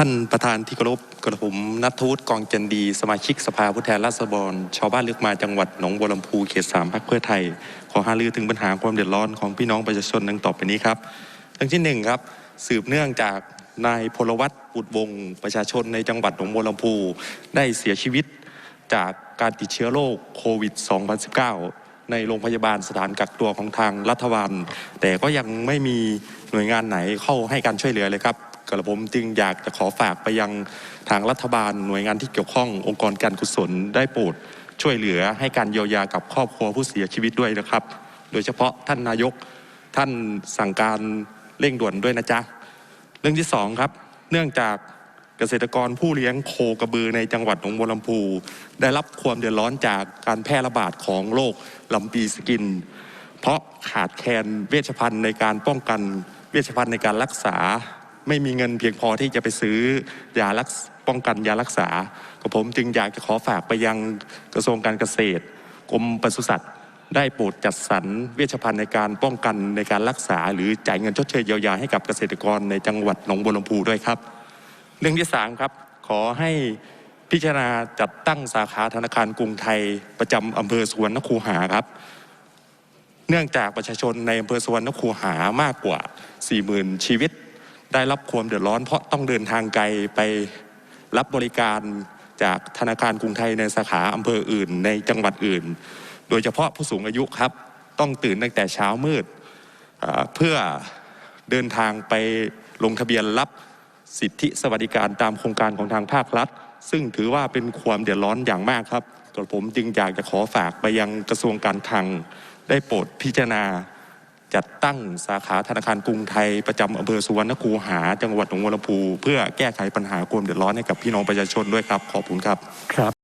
ท่านประธานที่เคารพกระผมนัทธวุฒิกองจันดี สมาชิกสภาผู้แทนราษฎรชาวบ้านเลือกมาจังหวัดหนองบัวลำพูเขตสามพรรคเพื่อไทย ขอหารือถึงปัญหาความเดือดร้อนของพี่น้องประชาชนดังต่อไปนี้ครับเรื่องที่หนึ่งครับสืบเนื่องจากนายพลวัตบุตรวงประชาชนในจังหวัดหนองบัวลำพูได้เสียชีวิตจากการติดเชื้อโรคโควิด 2019 ในโรงพยาบาลสถานกักตัวของทางรัฐบาลแต่ก็ยังไม่มีหน่วยงานไหนเข้าให้การช่วยเหลือเลยครับ กระผมจึงอยากจะขอฝากไปยังทางรัฐบาลหน่วยงานที่เกี่ยวข้ององค์กรการกุศลได้โปรดช่วยเหลือให้การเยียวยากับครอบครัวผู้เสียชีวิตด้วยนะครับ โดยเฉพาะท่านนายกท่านสั่งการเร่งด่วนด้วยนะจ๊ะ เรื่องที่สองครับ เนื่องจากเกษตรกรผู้เลี้ยงโคกระบือในจังหวัดหนองบัวลำพู ได้รับความเดือดร้อนจากการแพร่ระบาดของโรคลำปีสกิน เพราะขาดแคลนเวชภัณฑ์ในการป้องกันเวชภัณฑ์ในการรักษา ไม่มีเงินเพียงพอที่จะไปซื้อยารักป้องกันยารักษากับผมจึงอยากจะขอฝากไปยังกระทรวงการเกษตรกรมปศุสัตว์ได้โปรดจัดสรรเวชภัณฑ์ในการป้องกันในการรักษา หรือจ่ายเงินชดเชยเยียวยาให้กับเกษตรกรในจังหวัดหนองบัวลำพูด้วยครับ เรื่องที่สามครับขอให้พิจารณาจัดตั้งสาขาธนาคารกรุงไทยประจำอำเภอสวรรณคูหาครับ เนื่องจากประชาชนในอำเภอสวรรณคูหามากกว่า 40,000 ชีวิต ได้รับความเดือดร้อน เพราะต้องเดินทางไกลไปรับบริการจากธนาคารกรุงไทยในสาขาอำเภออื่น ในจังหวัดอื่น โดยเฉพาะผู้สูงอายุครับ ต้องตื่นตั้งแต่เช้ามืดเพื่อเดินทางไปลงทะเบียนรับสิทธิสวัสดิการตามโครงการของทางภาครัฐ ซึ่งถือว่าเป็นความเดือดร้อนอย่างมากครับกระผมจึงอยากจะขอฝากไปยังกระทรวงการคลังได้โปรดพิจารณา จัดตั้งสาขาธนาคารกรุงไทยประจำอำเภอสุวรรณคูหา จังหวัดหนองบัวลำพู เพื่อแก้ไขปัญหาความเดือดร้อนให้กับพี่น้องประชาชนด้วยครับ ขอบคุณครับครับ